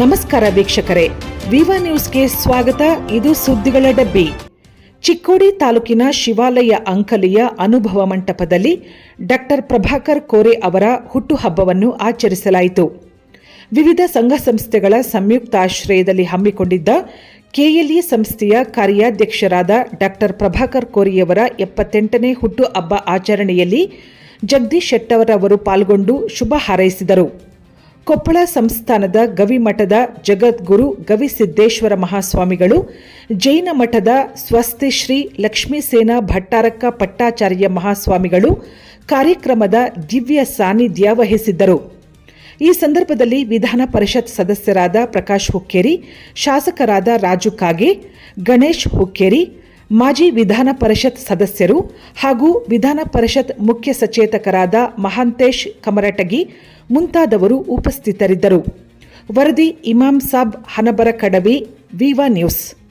ನಮಸ್ಕಾರ ವೀಕ್ಷಕರೇ. ವಿವಾ ನ್ಯೂಸ್ಗೆ ಸ್ವಾಗತ. ಇದು ಸುದ್ದಿಗಳ ಡಬ್ಬಿ. ಚಿಕ್ಕೋಡಿ ತಾಲೂಕಿನ ಶಿವಾಲಯ ಅಂಕಲಿಯ ಅನುಭವ ಮಂಟಪದಲ್ಲಿ ಡಾಕ್ಟರ್ ಪ್ರಭಾಕರ್ ಕೋರೆ ಅವರ ಹುಟ್ಟುಹಬ್ಬವನ್ನು ಆಚರಿಸಲಾಯಿತು. ವಿವಿಧ ಸಂಘ ಸಂಸ್ಥೆಗಳ ಸಂಯುಕ್ತಾಶ್ರಯದಲ್ಲಿ ಹಮ್ಮಿಕೊಂಡಿದ್ದ ಕೆಎಲ್ಇ ಸಂಸ್ಥೆಯ ಕಾರ್ಯಾಧ್ಯಕ್ಷರಾದ ಡಾಕ್ಟರ್ ಪ್ರಭಾಕರ್ ಕೋರಿಯವರ ಎಪ್ಪತ್ತೆಂಟನೇ ಹುಟ್ಟುಹಬ್ಬ ಆಚರಣೆಯಲ್ಲಿ ಜಗದೀಶ್ ಶೆಟ್ಟವರವರು ಪಾಲ್ಗೊಂಡು ಶುಭ ಹಾರೈಸಿದರು. ಕೊಪ್ಪಳ ಸಂಸ್ಥಾನದ ಗವಿಮಠದ ಜಗದ್ಗುರು ಗವಿಸಿದ್ದೇಶ್ವರ ಮಹಾಸ್ವಾಮಿಗಳು, ಜೈನ ಮಠದ ಸ್ವಸ್ತಿ ಶ್ರೀ ಲಕ್ಷ್ಮೀಸೇನ ಭಟ್ಟಾರಕ್ಕ ಪಟ್ಟಾಚಾರ್ಯ ಮಹಾಸ್ವಾಮಿಗಳು ಕಾರ್ಯಕ್ರಮದ ದಿವ್ಯ ಸಾನ್ನಿಧ್ಯ ವಹಿಸಿದ್ದರು. ಈ ಸಂದರ್ಭದಲ್ಲಿ ವಿಧಾನ ಪರಿಷತ್ ಸದಸ್ಯರಾದ ಪ್ರಕಾಶ್ ಹುಕ್ಕೇರಿ, ಶಾಸಕರಾದ ರಾಜು ಕಾಗೆ, ಗಣೇಶ್ ಹುಕ್ಕೇರಿ ಮಾಜಿ ವಿಧಾನ ಪರಿಷತ್ ಸದಸ್ಯರು ಹಾಗೂ ವಿಧಾನ ಪರಿಷತ್ ಮುಖ್ಯ ಸಚೇತಕರಾದ ಮಹಾಂತೇಶ್ ಕಮರಟಗಿ ಮುಂತಾದವರು ಉಪಸ್ಥಿತರಿದ್ದರು. ವರದಿ ಇಮಾಮ್ ಸಾಬ್ ಹನಬರ ಕಡವಿ ವಿವಾ ನ್ಯೂಸ್.